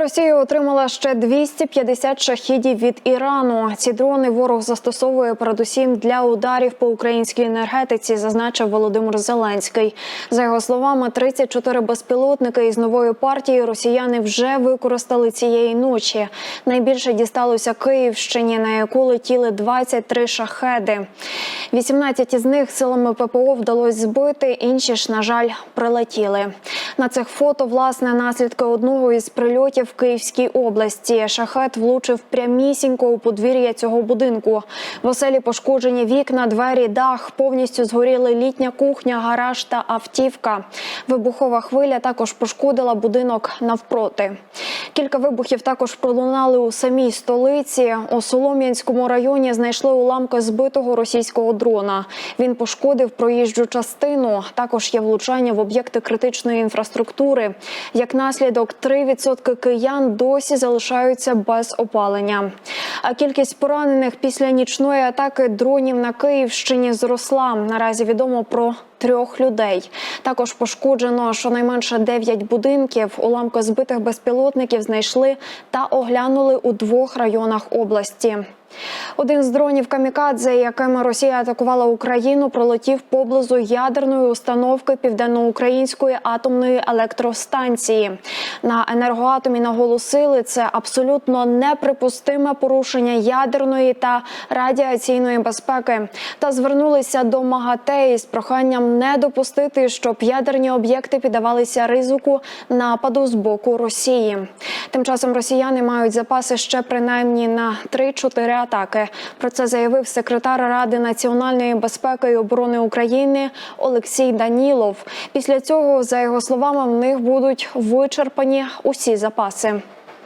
Росія отримала ще 250 шахідів від Ірану. Ці дрони ворог застосовує передусім для ударів по українській енергетиці, зазначив Володимир Зеленський. За його словами, 34 безпілотники із нової партії росіяни вже використали цієї ночі. Найбільше дісталося Київщині, на яку летіли 23 шахеди. 18 із них силами ППО вдалося збити, інші ж, на жаль, прилетіли. На цих фото власне наслідки одного із прильотів в Київській області. Шахет влучив прямісінько у подвір'я цього будинку. В оселі пошкоджені вікна, двері, дах. Повністю згоріли літня кухня, гараж та автівка. Вибухова хвиля також пошкодила будинок навпроти. Кілька вибухів також пролунали у самій столиці. У Солом'янському районі знайшли уламки збитого російського дрона. Він пошкодив проїжджу частину. Також є влучання в об'єкти критичної інфраструктури. Як наслідок, 3% киян досі залишаються без опалення. А кількість поранених після нічної атаки дронів на Київщині зросла. Наразі відомо про трьох людей. Також пошкоджено щонайменше 9 будинків. Уламки збитих безпілотників знайшли та оглянули у двох районах області. Один з дронів камікадзе, якими Росія атакувала Україну, пролетів поблизу ядерної установки південноукраїнської атомної електростанції. На енергоатомі наголосили, це абсолютно неприпустиме порушення ядерної та радіаційної безпеки. Та звернулися до МАГАТЕ із проханням не допустити, щоб ядерні об'єкти піддавалися ризику нападу з боку Росії. Тим часом росіяни мають запаси ще принаймні на 3-4 атаки. Про це заявив секретар Ради національної безпеки і оборони України Олексій Данілов. Після цього, за його словами, в них будуть вичерпані усі запаси.